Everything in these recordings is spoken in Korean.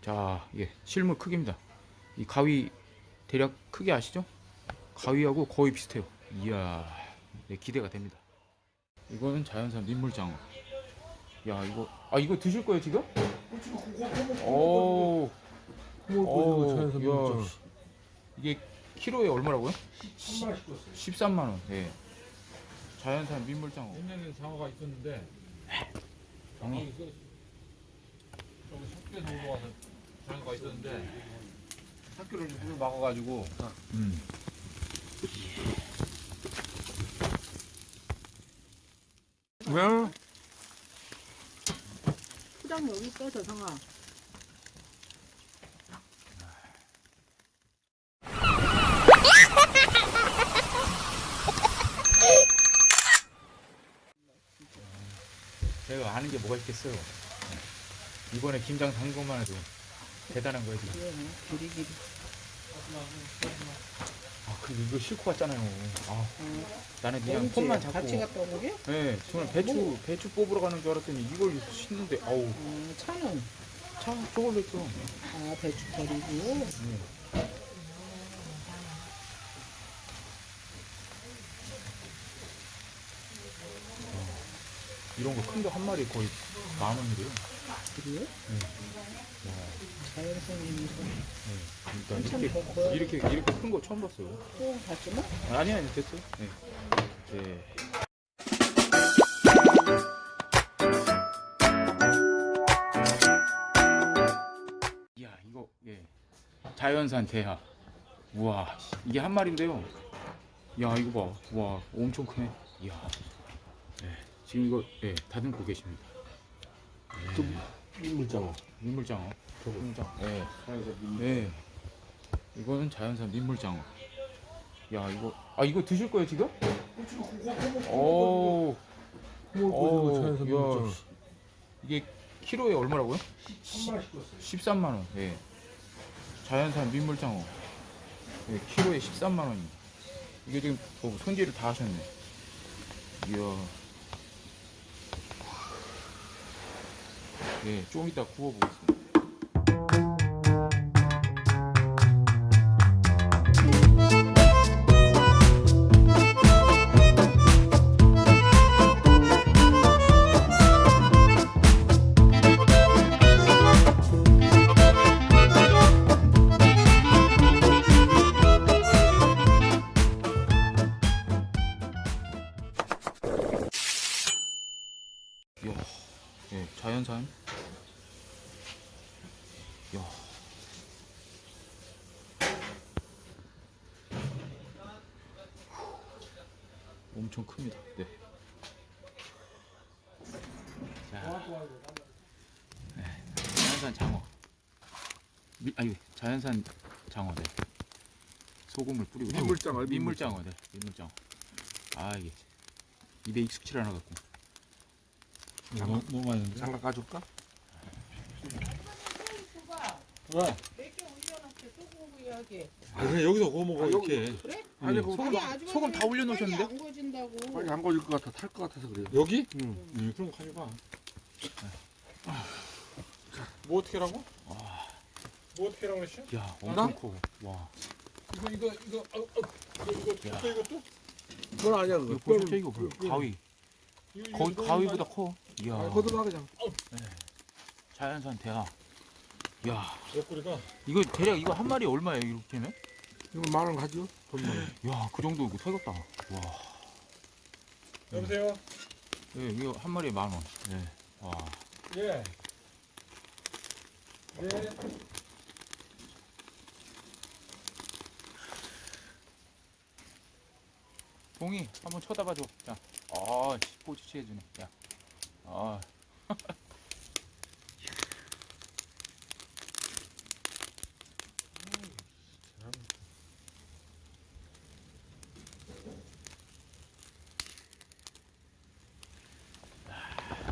자, 이게 실물 크기입니다. 이 가위 대략 크기 아시죠? 가위하고 거의 비슷해요. 이야, 네, 기대가 됩니다. 이거는 자연산 민물장어. 야, 이거 아 이거 드실 거예요 지금? 오, 오, 야, 이게 키로에 얼마라고요? 13만 원. 예. 자연산 민물장어. 옛날에는 장어가 있었는데 장어. 여기서 여기 석계에서 올라와서 장어가 있었는데 학교를 물을 막아가지고 음. 왜? 포장 여기 있어 저성아 제가 아는 게 뭐가 있겠어요. 네. 이번에 김장 산 것만 해도 대단한 거예요 지금. 예, 길이 길이 아, 그리고 이거 싫고 갔잖아요. 아, 어, 나는 그냥 언제? 손만 잡고. 같이 갔다 온 거게? 네, 저는 배추 배추 뽑으러 가는 줄 알았더니 이걸 씻는데 아우 어, 차는 차 저걸로 했죠. 아 배추 버리고 네. 이런 거 큰 거 한 마리 거의 만 원이래요. 그래요? 와, 자연스러운서 네. 한참 그러니까 이렇게 더? 이렇게 이렇게 큰 거 처음 봤어요. 또 봤지만 아니 아니 됐어요. 네. 네. 이야 이거 예 자연산 대하. 우와 이게 한 마리인데요. 야 이거 봐. 와 엄청 크네. 이야. 네. 지금 이거 예 다듬고 계십니다. 또 민물장어. 민물장어. 민물장어. 예. 네. 이거는 자연산 민물장어. 야 이거 아 이거 드실 거예요 지금? 오. 뭐 오, 야. 이게 키로에 얼마라고요? 13만 원. 예. 자연산 민물장어. 예, 키로에 13만 원입니다. 이게 지금 어, 손질을 다 하셨네. 이야. 예, 좀 이따 구워보겠습니다. 자연산. 이야. 엄청 큽니다. 네. 자, 네, 자연산 장어. 미, 아니 자연산 장어. 네. 소금을 뿌리고 민물장어, 민물장어. 네, 민물장어. 아 이게 입에 익숙치 않아 갖고. 너무, 너무 많이 했는데 장갑 가줄까? 왜? 몇개 올려놨대 소고기 이야기 아, 그냥 여기서 구워 먹어 아, 여기- 이렇게 그래? 아니 음. 소금, 아니, 소금 다 올려놓으셨는데? 빨리 안 구워진다고 빨리 안 걸릴 것 같아. 탈 것 같아서 그래요. 여기? 응. 음, 그런 거 가지 마. 뭐 어떻게 하라고? 뭐 어떻게 하라고 그랬어? 야, 엄청 커. 와. 이거 이거 이거 어, 어, 이거 이거 야. 또 이것도? 그건 아니야 이거 그거. 이거 뭐, 가위. 이거, 거의 이거 가위보다 커. 이 야. 아, 거들어 그냥. 자연산 대하. 야, 옆구리가 이거 대략 이거 한 마리 얼마예요 이렇게면? 이거 만원 가죠? 돈만 원. 야, 그 정도 이거 태웠다. 와. 여보세요? 예, 이거 한 마리에 만 원. 예. 와. 예. 네. 동이 한번 쳐다봐 줘. 자. 아, 씨, 꼬치 취해 주네. 야. 아.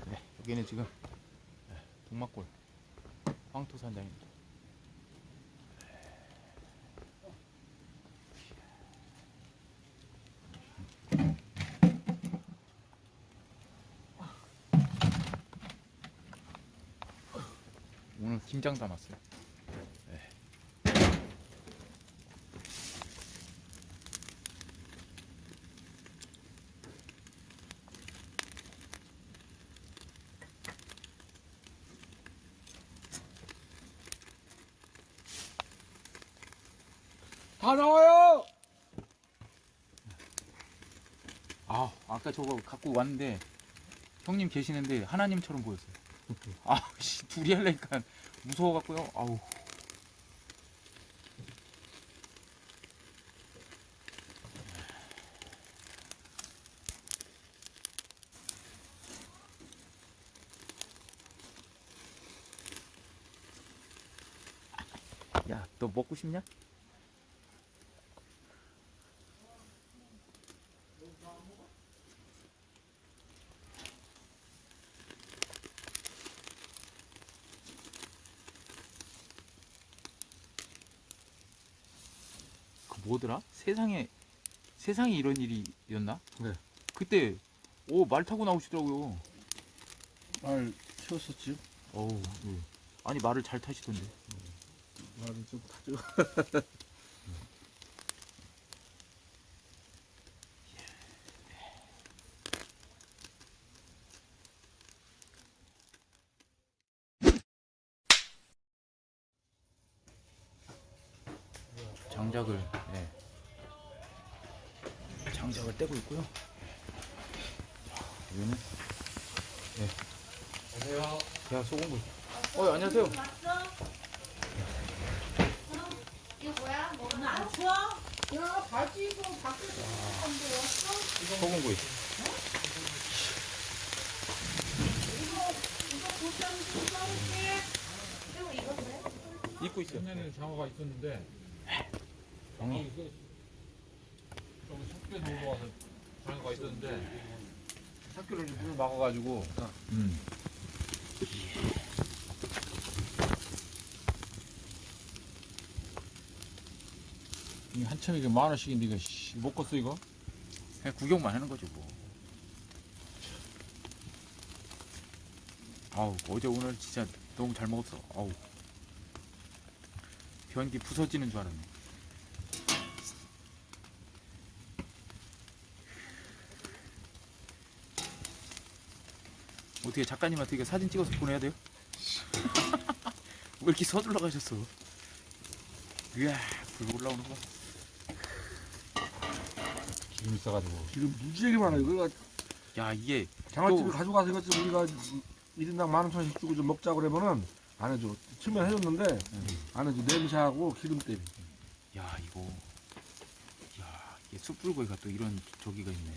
네, 여기는 지금 네, 동막골 황토 산장입니다. 오늘 김 김장 담았어요. 네. 다 나와요. 아 아까 저거 갖고 왔는데 형님 계시는데 하나님처럼 보였어요. 아 씨, 둘이 하려니까 무서워갖고요. 아우. 야, 너 먹고 싶냐? 뭐더라? 세상에 세상에 이런 일이었나? 네. 그때 오 말 타고 나오시더라고요. 말 키웠었지. 어우. 아니 말을 잘 타시던데. 말은 좀 타죠. 장작을 예. 장작을 떼고 있고요. 여기는 예. 안녕하세요. 야 소금물. 어 안녕하세요. 소금구이. 입고 있어요. 옛날에는 장어가 있었는데 형이 여기 석배 놀러 와서 장어가 있었는데 학교를 물 막아가지고 음. 이 한참 이게 만 원씩인데 이거 씨, 못 껐어 이거? 그냥 구경만 하는 거죠 뭐. 아우 어제 오늘 진짜 너무 잘 먹었어. 아우 변기 부서지는 줄 알았네. 어떻게 작가님한테 이거 사진 찍어서 보내야 돼요? 왜 이렇게 서둘러 가셨어? 이야 불 올라오는 거. 봐. 기름 있어가지고 지금 무지하게 많아요. 이거 야 이게 장아찌를 또- 가져가서 이거 좀 우리가 1인당 만 원씩 주고 좀 먹자 그러면은 안 해줘. 처음에 해줬는데 안 해줘. 냄새하고 기름 때문에. 야 이거 야 이게 숯불고기가 또 이런 저기가 있네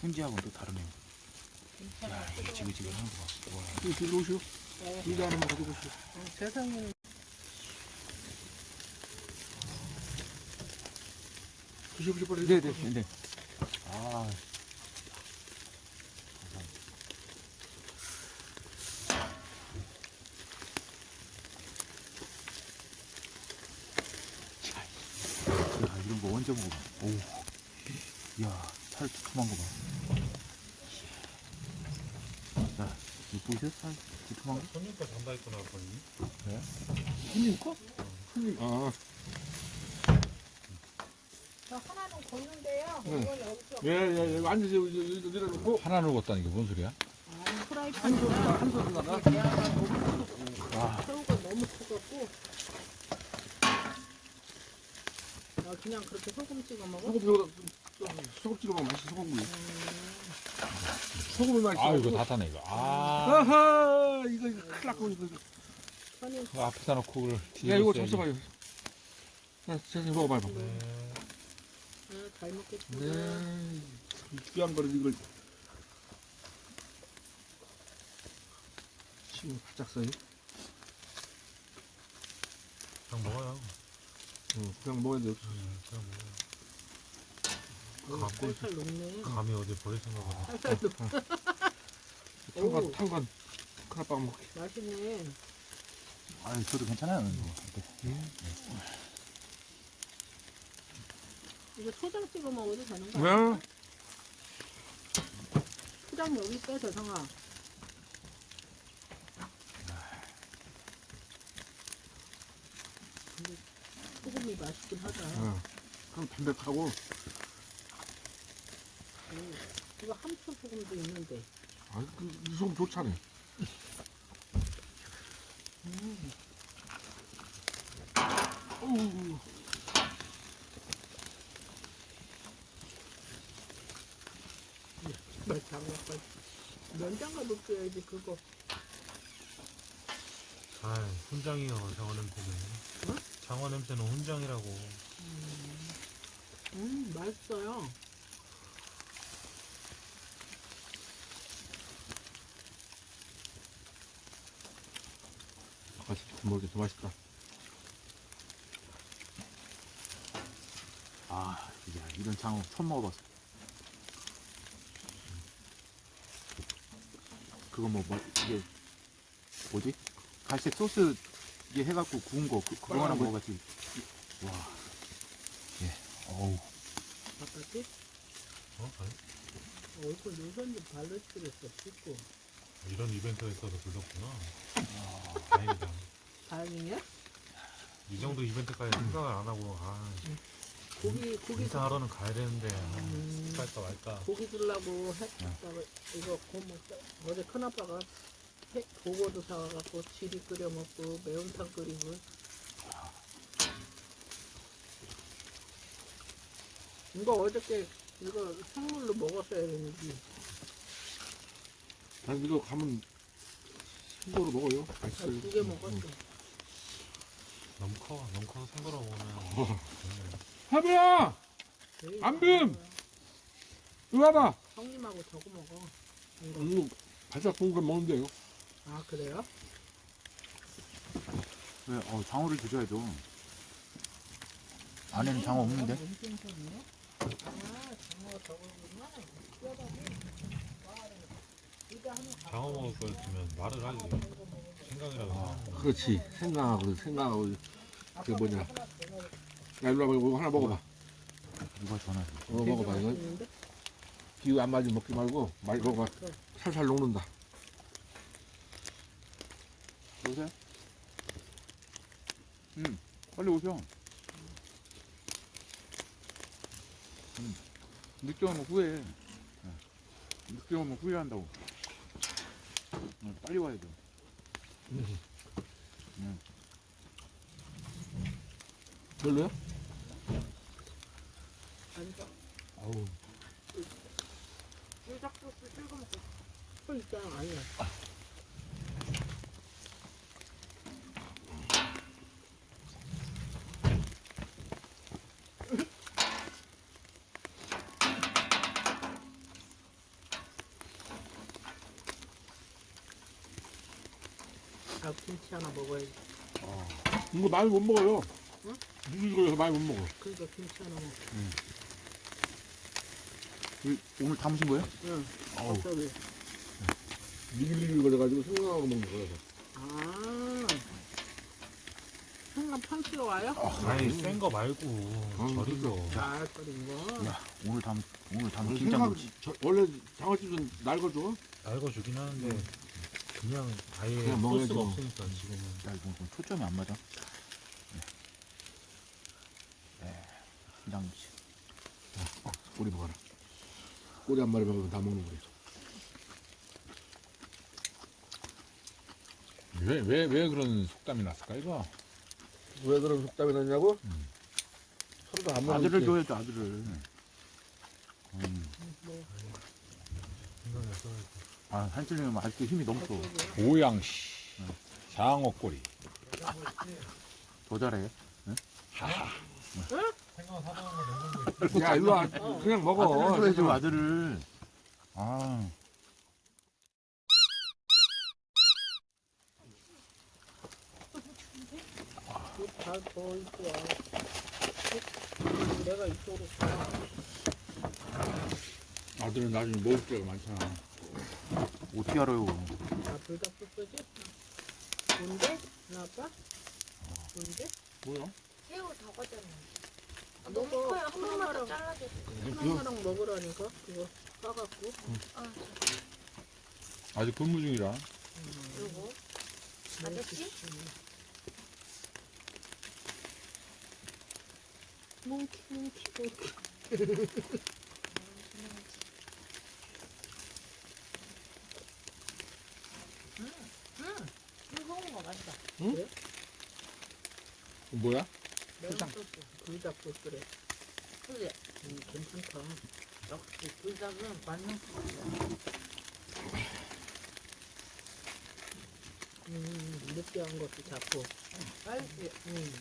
훈지하고는 또 다르네요 야 이게 지글지글한 거 봐. 와. 이거 들어오시오. 이거 하나만 가지고 오시오. 어, 세상에는 드셔보시 빨리. 네네 네. 아 야 이런 거 언제 먹어봐 오 야살 두툼한 거 봐 야 이거 보이세요? 살 두툼한 거? 손님과 잔다 했구나 보니 손님 거? 손님. 아. 저 하나는 걷는데요. 응. 이건 여기서 예, 예, 예. 앉으세요. 여기 내려놓고. 하나를 걷다는 게 뭔 소리야? 아니 프라이팬이야. 한 소리 나가. 대화가 너무 와 새우가 너무 커갖고. 아 그냥 그렇게 소금 찍어 먹어? 소금 여기다 소금 찍어 먹으면 맛있어. 소금구이. 소금이 맛있어. 아 이거 다 타네 이거 아 아하 이거 이거 큰일 났고 이거. 이거. 아니 그거 앞에다 놓고 그걸 야 뒤집어 이거 써야지. 잡숴봐요. 야, 선생님 먹어봐요. 아, 잘 먹겠구나. 네. 이 귀한 거를 이걸 지금 바짝 써요. 그냥 먹어요 응, 그냥 먹어야 돼. 그냥 오, 갖고 살살 녹네. 먹어 감이 어디 버릴 생각을 살살 녹. 오. 탄관. 큰아빠가 먹게. 맛있네. 아유 저도 괜찮아요 이거. 이 이거 초장 찍어 먹어도 되는 거야? 네. 초장 여기 있어, 재성아. 근데 소금이 맛있긴 하다. 응. 참 담백하고 음, 이거 함초 소금도 있는데. 아, 그, 이 소금 좋잖아요. 음. 어우. 갑까지. 면장갑을 껴야지 그거. 아, 훈장이요, 장어 냄새는. 장어 냄새는 훈장이라고. 음 맛있어요. 같이 먹게 더 맛있다. 아, 야, 이런 장어 처음 먹어봤어. 그거 뭐, 뭐 이게 뭐지? 갈색 소스 이게 해갖고 구운 거 그, 그거 하나 빨간 거. 먹어봤지. 와, 예, 어우, 바깥에 어? 아니, 얼굴 요선 좀 발라주랬어 씻고. 이런 이벤트가 있어서 불렀구나. 다행이다. 다행이냐? 이 정도 이벤트까지 생각을 안 하고, 아, 고기 고기 인사하러는 가야 되는데, 음. 아, 갈까 말까. 고기 주려고 했다가 이거 고모 어제 큰 아빠가 고거도 사와갖고 지리 끓여 먹고 매운탕 끓이고. 이거 어저께 이거 선물로 먹었어야 되는지. 난 이거 가면 신고로 먹어요. 아, 맛있어요. 두개 먹었어. 너무 커, 너무 커서 생거로 먹으면. 하비야! 제일 안 빔! 이거 봐봐! 형님하고 저거 먹어. 이거. 이거 바짝 구운 걸 먹는데요. 아 그래요? 왜, 어, 장어를 드셔야죠. 안에는 장어 없는데? 아 장어 저거구나. 장어 먹을 거였으면 말을 하지. 생각이라도 하는 거. 그렇지. 생강하고, 생강하고, 그 뭐냐. 야, 일로 와봐. 이거 하나 먹어봐. 누가 전화해? 어, 먹어봐. 이거? 기후 안 맞으면 먹지 말고, 말 먹어봐. 살살 녹는다. 여보세요? 응, 빨리 오셔. 응. 늦게 오면 후회해. 응. 늦게 오면 후회한다고. 응, 빨리 와야 돼. 별로야? 아니다. 아우. 쫄짝소스 찍어 먹고. 어 있잖아 아니야. 아 김치 하나 먹어야지. 이거 많이 못 먹어요. 응? 미국에서 많이 못 먹어. 그러니까 김치 하나 먹어. 이- 오늘 담으신 거예요? 응. 어우. 어쩌지? 미글미글 거려가지고 생강하고 먹는 거라서. 아. 한강 판치러 와요? 아니, 센 거 말고, 음, 절인 거. 잘 끓인 거. 야, 오늘 담, 오늘 아니, 김장 생강, 김치. 저, 원래 장어집은 날 거죠? 알고주긴 하는데, 그냥 아예 그냥 먹어야죠. 소스가 없으니까, 지금은. 야, 이거 좀 초점이 안 맞아. 네. 네. 김치. 꼬리 먹어라. 꼬리 한 마리 먹으면 다 먹는 거예요. 왜, 왜, 왜 그런 속담이 났을까, 이거? 왜 그런 속담이 났냐고? 서로도 안 먹는 아들을 게- 줘야죠, 아들을. 음. 생각이 없어가지고. 아, 한슬님은 아직도 힘이 넘쳐. 보양씨. 장어꼬리. 더 잘해. 냉장고에 야, 일로 와. 그냥 먹어. 아들을 줘야죠, 아들을. 아. 내가 이쪽으로. 아들은 나중에 먹을 때가 많잖아. 어떻게 알아요? 아, 불닭 볶아지? 뭔데? 나 아빠? 뭔데? 뭐야? 새우 적어졌네. 아, 너무 너무 커요. 한 커요. 번만 더 잘라줘. 하나랑 먹으라니까 그거 싸갖고 아, 아직 근무 중이라. 요거. 아저씨? 뭉키 뭉키 뭉키 이거 먹은 거 맛있다. 뭐야? 불닭 불닭 소스래 그래. 음, 괜찮다 역시 불닭은 맞는. 음 느끼한 것도 잡고 맛있지. 음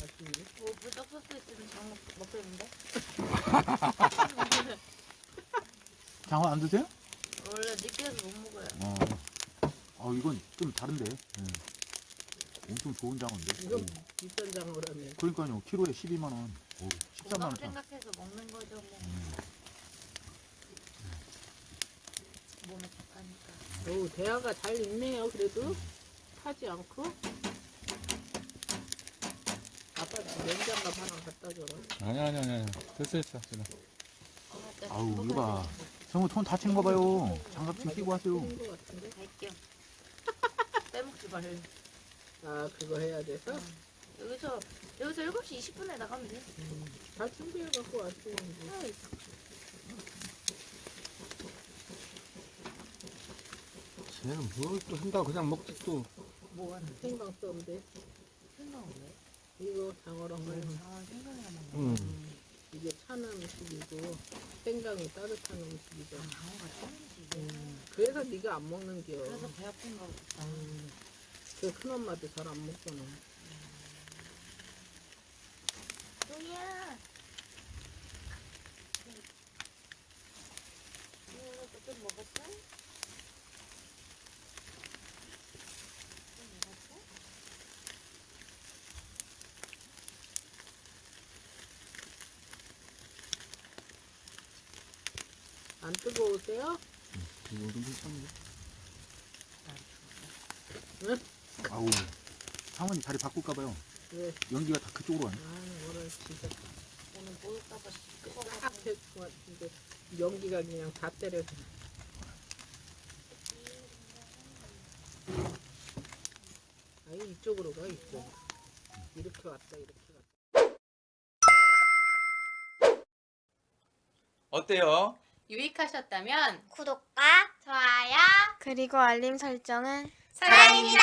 맛있네 뭐 불닭 소스 있으면 잘 먹, 먹겠는데? 장어 안 드세요? 원래 느끼해서 못 먹어요. 어. 어 이건 좀 다른데. 예. 엄청 좋은 장어인데. 이건 오. 비싼 장어라며 그러니까요. 키로에 12만 원. 오, 13만 건강 원. 생각해서 먹는 거죠 뭐. 음. 몸에 좋다니까. 오 대화가 잘 있네요 그래도 타지 않고 아빠 냉장갑 하나 갖다 줘라 아니 아니 아니 아니. 됐어 됐어. 됐어. 아우 이거 봐. 성우 톤 다친 거 봐요. 장갑 좀 끼고 하세요. 틀린 거 같은데 빼먹지 말려. 아 그거 해야 돼서 여기서 여기서 7시 20분에 나가면 돼. 다 준비해 갖고 왔지 이제. 쟤는 뭘 또 한다고 그냥 먹지 또. 뭐 하는 생강 썸데 생각을 왜? 이거 장어랑 왜 먹으면 장어 생각이나 먹는 음. 음, 이게 찬 음식이고 생강이 따뜻한 음식이죠 장어가 짱이지. 음, 그래서 네가 안 먹는 겨 그래서 배 아픈 거 같다. 음, 그 큰엄마도 잘 안 먹잖아 동이야. 이거 좀 먹었어? 안 뜨거우세요? 이거 좀 괜찮네. 응? 아우. 상원이 자리 바꿀까 봐요. 왜? 연기가 다 그쪽으로 가네. 아 오늘 진짜 오늘. 딱될것 같은데 연기가 그냥 다 때려 아이 이쪽으로 가 이쪽 이렇게 왔다 이렇게 왔다 어때요? 유익하셨다면 구독과 좋아요 그리고 알림 설정은 사랑입니다.